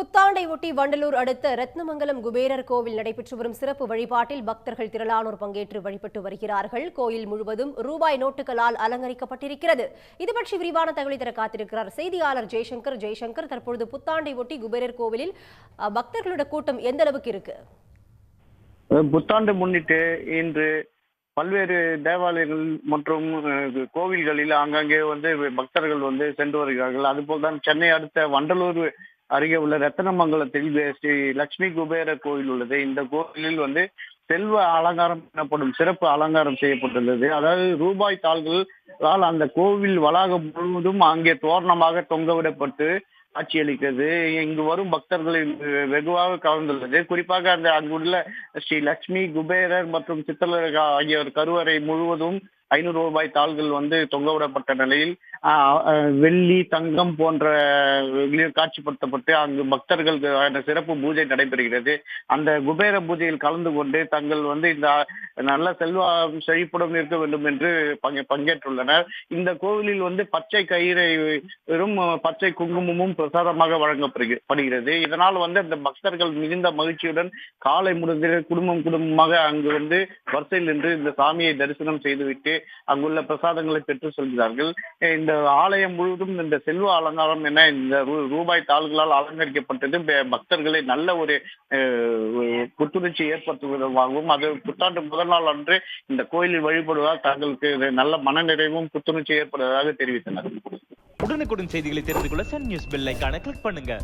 புத்தாண்டை ஒட்டி வண்டலூர் அடுத்த ரத்னமங்கலம் குபேரர் கோவில் நடைபெற்று வரும் சிறப்பு வழிபாட்டில் பக்தர்கள் திரளானோர் பங்கேற்று வழிபட்டு வருகிறார்கள். கோயில் முழுவதும் ரூபாய் நோட்டுகளால் அலங்கரிக்கப்பட்டிருக்கிறது. இது பற்றி விரிவான தகவலை தர காத்திருக்கிறார் செய்தியாளர் ஜெய்சங்கர். ஜெய்சங்கர் தற்பொழுது புத்தாண்டை ஒட்டி குபேரர் கோவிலில் பக்தர்களோட கூட்டம் எந்த அளவுக்கு இருக்கு? புத்தாண்டு முன்னிட்டு இன்று பல்வேறு தேவாலயங்கள் மற்றும் கோவில்களில் ஆங்காங்கே வந்து பக்தர்கள் வந்து சென்று வருகிறார்கள். அதுபோல் தான் சென்னை அடுத்த வண்டலூர் அருகே உள்ள ரத்தனமங்கலத்தில் ஸ்ரீ லட்சுமி குபேர கோயில் உள்ளது. இந்த கோயிலில் வந்து செல்வ அலங்காரம் எனப்படும் சிறப்பு அலங்காரம் செய்யப்பட்டுள்ளது. அதாவது ரூபாய் தாள்களால் அந்த கோவில் வளாகம் முழுவதும் அங்கே தோரணமாக தொங்கவிடப்பட்டு காட்சியளிக்கிறது. இங்கு வரும் பக்தர்களை வெகுவாக கவர்ந்துள்ளது குறிப்பாக அந்த அங்குள்ள ஸ்ரீ லட்சுமி குபேரர் மற்றும் சித்தலர் ஆகியோர் கருவறை முழுவதும் ஐநூறு ரூபாய் தாள்கள் வந்து தொங்கவிடப்பட்ட நிலையில் வெள்ளி தங்கம் போன்ற காட்சிப்படுத்தப்பட்டு அங்கு பக்தர்களுக்கு சிறப்பு பூஜை நடைபெறுகிறது. அந்த குபேர பூஜையில் கலந்து கொண்டு தங்கள் வந்து இந்த நல்ல செல்வா செழிப்புடன் இருக்க வேண்டும் என்று பங்கே பங்கேற்றுள்ளனர். இந்த கோவிலில் வந்து பச்சை கயிறை வெறும் பச்சை குங்குமமும் பிரசாதமாக வழங்கப்படுகிறது இதனால் வந்து அந்த பக்தர்கள் மிகுந்த மகிழ்ச்சியுடன் காலை முடிந்து குடும்பம் குடும்பமாக அங்கு வந்து வரிசையில் நின்று இந்த சாமியை தரிசனம் செய்துவிட்டு அங்குள்ள பிரசாதங்களை பெற்று செல்கிறார்கள். இந்த ஆலயம் முழுவதும் இந்த செல்வ அலங்காரம் என இந்த ரூபாய் தாள்களால் அலங்கரிக்கப்பட்டது. பக்தர்களை நல்ல ஒரு புத்துணர்ச்சி ஏற்படுத்துவதாகவும் அது புத்தாண்டு முதல் நாள் அன்று இந்த கோயிலில் வழிபடுவதால் தங்களுக்கு நல்ல மனநிறைவும் புத்துணர்ச்சி ஏற்படுவதாக தெரிவித்தனர். உடனுக்குடன் செய்திகளை தெரிந்து கொள்ள சன் நியூஸ் பெல் ஐக்கான கிளிக் பண்ணுங்க.